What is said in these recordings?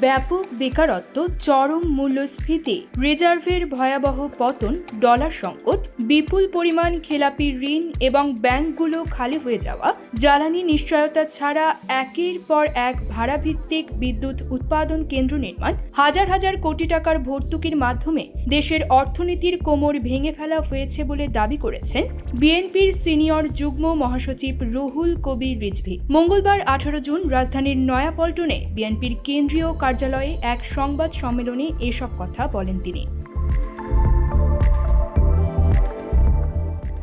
ব্যাপক বেকারত্ব, চরম মূল্যস্ফীতি, রিজার্ভের ভয়াবহ পতন, ডলার সংকট, বিপুল পরিমাণ খেলাপি ঋণ এবং ব্যাংকগুলো খালি হয়ে যাওয়া, জ্বালানি নিশ্চয়তা ছাড়া একের পর এক ভাড়াভিত্তিক বিদ্যুৎ উৎপাদন কেন্দ্র নির্মাণ, হাজার হাজার কোটি টাকার ভর্তুকির মাধ্যমে দেশের অর্থনীতির কোমর ভেঙে ফেলা হয়েছে বলে দাবি করেছেন বিএনপির সিনিয়র যুগ্ম মহাসচিব রুহুল কবির রিজভি। মঙ্গলবার আঠারো জুন রাজধানীর নয়াপল্টনে বিএনপির কেন্দ্রীয় কার্যালয়ে এক সংবাদ সম্মেলনে এসব কথা বলেন তিনি।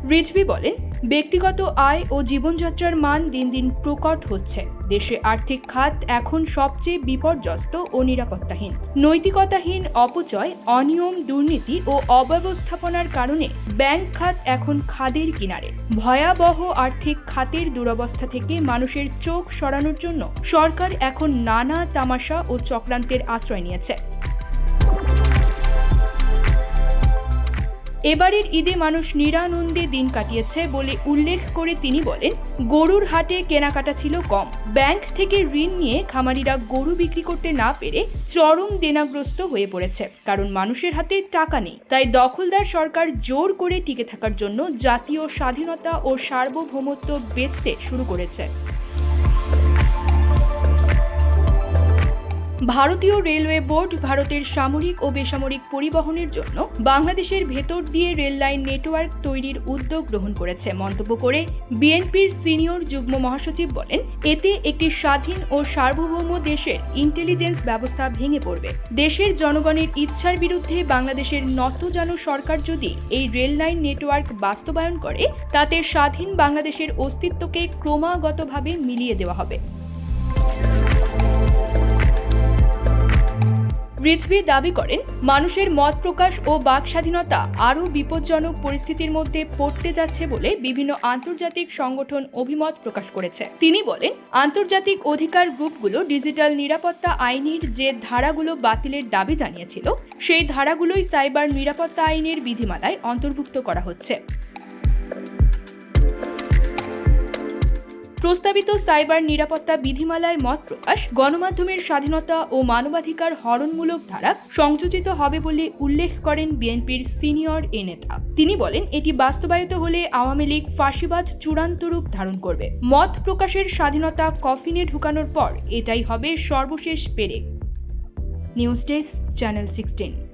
রিজভি বলেন ব্যক্তিগত আয় ও জীবনযাত্রার মান দিন দিন প্রকট হচ্ছে। দেশে আর্থিক খাত এখন সবচেয়ে বিপর্যস্ত ও নিরাপত্তাহীন। নৈতিকতাহীন অপচয়, অনিয়ম, দুর্নীতি ও অব্যবস্থাপনার কারণে ব্যাংক খাত এখন খাদের কিনারে। ভয়াবহ আর্থিক খাতের দুরবস্থা থেকে মানুষের চোখ সরানোর জন্য সরকার এখন নানা তামাশা ও চক্রান্তের আশ্রয় নিয়েছে। এবারের ঈদে মানুষ নিরানন্দে দিন কাটিয়েছে বলে উল্লেখ করে তিনি বলেন, গরুর হাটে কেনাকাটা ছিল কম। ব্যাংক থেকে ঋণ নিয়ে খামারিরা গরু বিক্রি করতে না পেরে চরম দেনাগ্রস্ত হয়ে পড়েছে। কারণ মানুষের হাতে টাকা নেই। তাই দখলদার সরকার জোর করে টিকে থাকার জন্য জাতীয় স্বাধীনতা ও সার্বভৌমত্ব বেচতে শুরু করেছে। ভারতীয় রেলওয়ে বোর্ড ভারতের সামরিক ও বেসামরিক পরিবহনের জন্য বাংলাদেশের ভেতর দিয়ে রেল লাইন নেটওয়ার্ক তৈরির উদ্যোগ গ্রহণ করেছে। মন্তব্য করে বিএনপির সিনিয়র যুগ্ম মহাসচিব বলেন, এতে একটি স্বাধীন ও সার্বভৌম দেশের ইন্টেলিজেন্স ব্যবস্থা ভেঙে পড়বে। দেশের জনগণের ইচ্ছার বিরুদ্ধে বাংলাদেশের নতজানু সরকার যদি এই রেল লাইন নেটওয়ার্ক বাস্তবায়ন করে, তাতে স্বাধীন বাংলাদেশের অস্তিত্বকে ক্রমাগতভাবে মিলিয়ে দেওয়া হবে। রিজভি দাবি করেন, মানুষের মত প্রকাশ ও বাক স্বাধীনতা আরও বিপজ্জনক পরিস্থিতির মধ্যে পড়তে যাচ্ছে বলে বিভিন্ন আন্তর্জাতিক সংগঠন অভিমত প্রকাশ করেছে। তিনি বলেন, আন্তর্জাতিক অধিকার গ্রুপগুলো ডিজিটাল নিরাপত্তা আইনের যে ধারাগুলো বাতিলের দাবি জানিয়েছিল, সেই ধারাগুলোই সাইবার নিরাপত্তা আইনের বিধিমালায় অন্তর্ভুক্ত করা হচ্ছে। প্রস্তাবিত সাইবার নিরাপত্তা বিধিমালায় মত প্রকাশ গণমাধ্যমের স্বাধীনতা ও মানবাধিকার হরণমূলক ধারা সংযোজিত হবে বলে উল্লেখ করেন বিএনপির সিনিয়র এ নেতা। তিনি বলেন, এটি বাস্তবায়িত হলে আওয়ামী লীগ ফাঁসিবাদ চূড়ান্ত রূপ ধারণ করবে। মত প্রকাশের স্বাধীনতা কফিনে ঢুকানোর পর এটাই হবে সর্বশেষ পেরেক। News desk, channel sixteen.